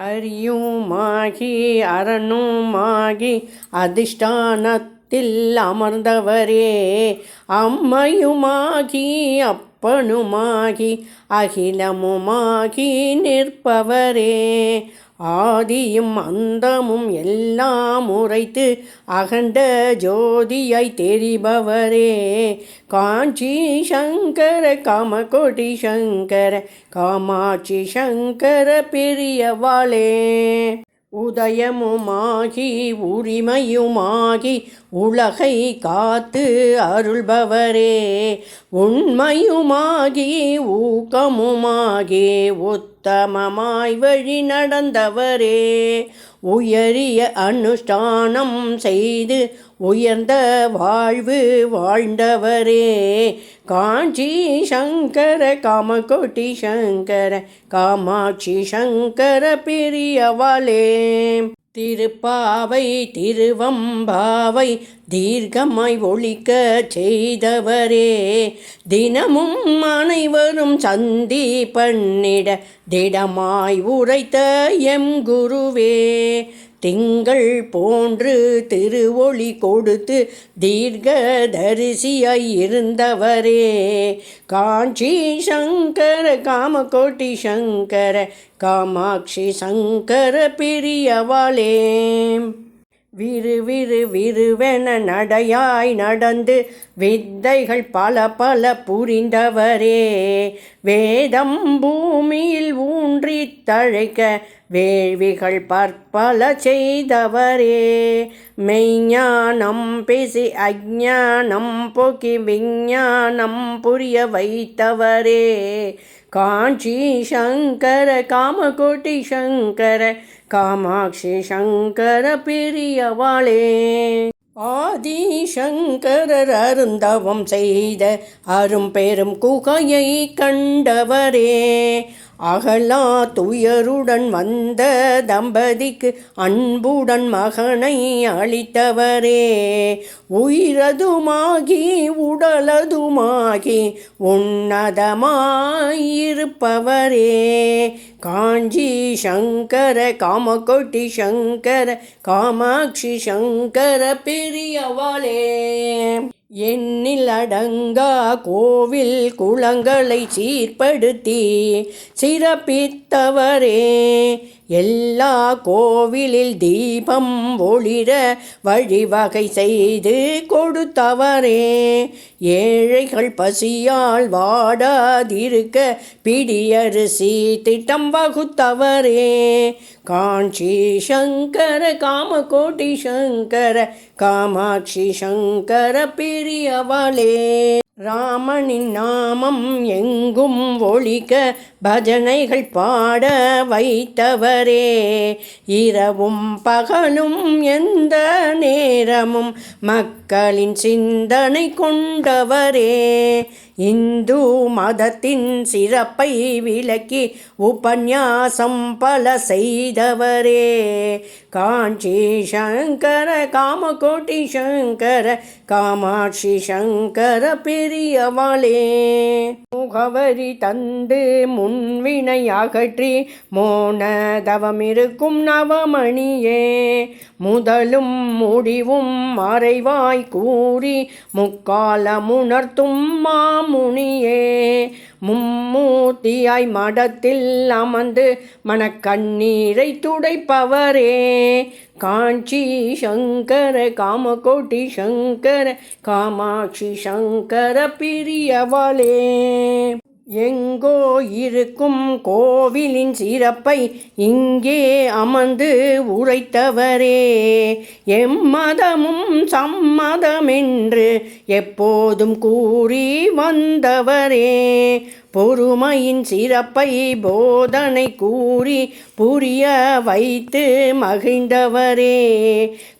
அரியுமாகி அரணுமாகி அதிஷ்டானத்தில் அமர்ந்தவரே. அம்மையுமாகி அப்பனுமாகி அகிலமுமாகி நிற்பவரே. ஆதியும் அந்தமும் எல்லாம் உரைத்து அகண்ட ஜோதியை தெரிபவரே. காஞ்சி சங்கர காமகோட்டி சங்கர காமாட்சி சங்கர பெரியவாளே. உதயமுமாகி உரிமையுமாகி உலகை காத்து அருள்பவரே. உண்மையுமாகி ஊக்கமுமாகி உத்தமமாய் வழி நடந்தவரே. உயரிய அனுஷ்டானம் செய்து உயர்ந்த வாழ்வு வாழ்ந்தவரே. காஞ்சி சங்கர காமகோட்டி சங்கர காமாட்சி சங்கர பெரியவளே. திருப்பாவை திருவம்பாவை தீர்க்கமாய் ஒழிக்க செய்தவரே. தினமும் அனைவரும் சந்தி பண்ணிட திடமாய் உரைத்த எம் குருவே. திங்கள் போன்று திருவொளி கொடுத்து தீர்க்க தரிசியாய் இருந்தவரே. காஞ்சி சங்கர காமகோட்டி சங்கர காமாட்சி சங்கர பிரியவாளே. விறு விறு விறுவென நடையாய் நடந்து வித்தைகள் பல பல புரிந்தவரே. வேதம் பூமியில் ஊன்றி தழைக்க வேள்விகள் பற்பல செய்தவரே. மெய்ஞானம் பேசி அஜானம் போக்கி விஞ்ஞானம் புரிய வைத்தவரே. காஞ்சி சங்கர காமகோட்டி சங்கர காமாட்சி சங்கர பெரியவாளே. ஆதிசங்கரர் அருந்தவம் செய்த அரும் பெரும் குகையை கண்டவரே. அகலா துயருடன் வந்த தம்பதிக்கு அன்புடன் மகனை அளித்தவரே. உயிரதுமாகி உடலதுமாகி உன்னதமாயிருப்பவரே. காஞ்சி சங்கர காமகோட்டி சங்கர காமாட்சி சங்கர பெரியவளே. எண்ணில் அடங்கா கோவில் குளங்களை சீர்படுத்தி சிறப்பித்தவரே. எல்லா கோவிலில் தீபம் ஒளிர வழிவகை செய்து கொடுத்தவரே. ஏழைகள் பசியால் வாடாதிருக்க பிடியரிசி திட்டம் வகுத்தவரே. காஞ்சி சங்கர காமகோட்டி சங்கர காமாட்சி சங்கர பெரியவாளே. ராமனின் நாமம் எங்கும் ஒழிக்க பஜனைகள் பாட வைத்தவரே. இரவும் பகலும் எந்த நேரமும் மக்களின் சிந்தனை கொண்டவரே. இந்து மதத்தின் சிறப்பை விளக்கி உபன்யாசம் பல செய்தவரே. காஞ்சி சங்கர காமகோட்டி சங்கர காமாட்சி சங்கர பெரியவாளே முகவரி தந்து முன்வினை அகற்றி மோனதவமிருக்கும் நவமணியே முதலும் முடிவும் மறைவாய் கூறி முக்காலமுணர்த்தும் மாமுனியே மும்மூர்த்தியாய் மடத்தில் அமர்ந்து மனக்கண்ணீரை துடைப்பவரே. காஞ்சி சங்கர காமகோட்டி சங்கர காமாட்சி சங்கர பிரியவளே. எங்கோ இருக்கும் கோவிலின் சிறப்பை இங்கே அமர்ந்து உரைத்தவரே. எம்மதமும் சம்மதமென்று எப்போதும் கூறி வந்தவரே. பொறுமையின் சிறப்பை போதனை கூறி புரிய வைத்து மகிழ்ந்தவரே.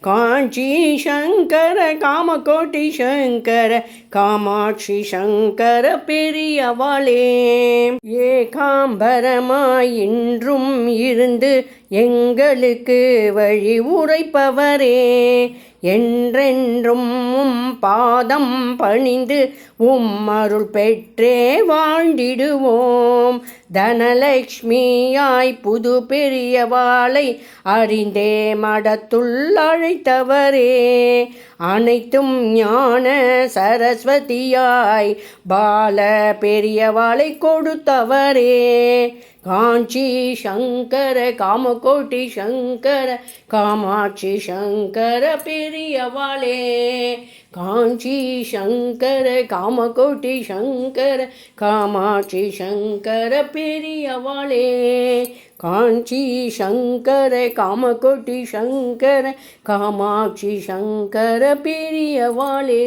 காஞ்சி சங்கர காமகோட்டி சங்கர காமாட்சி சங்கர பெரியவளே. ஏகாம்பரமாயின்றும் இருந்து எங்களுக்கு வழி உரைப்பவரே. என்றென்றும் உம் பாதம் பணிந்து உம் அருள் பெற்றே வாழ்ந்திடுவோம். தனலக்ஷ்மியாய் புது பெரியவாளை அறிந்தே மடத்துள் அழைத்தவரே. அனைத்தும் ஞான சரஸ்வதியாய் பால பெரியவாளை கொடுத்தவரே. காஞ்சி சங்கர காமகோட்டி சங்கர காமாட்சி சங்கர பெரியவாளே. காஞ்சி சங்கர காமகோட்டி சங்கர காமாட்சி சங்கர பெரியவாளே. காஞ்சி சங்கர காமகோட்டி சங்கர காமாட்சி சங்கர பெரியவாளே.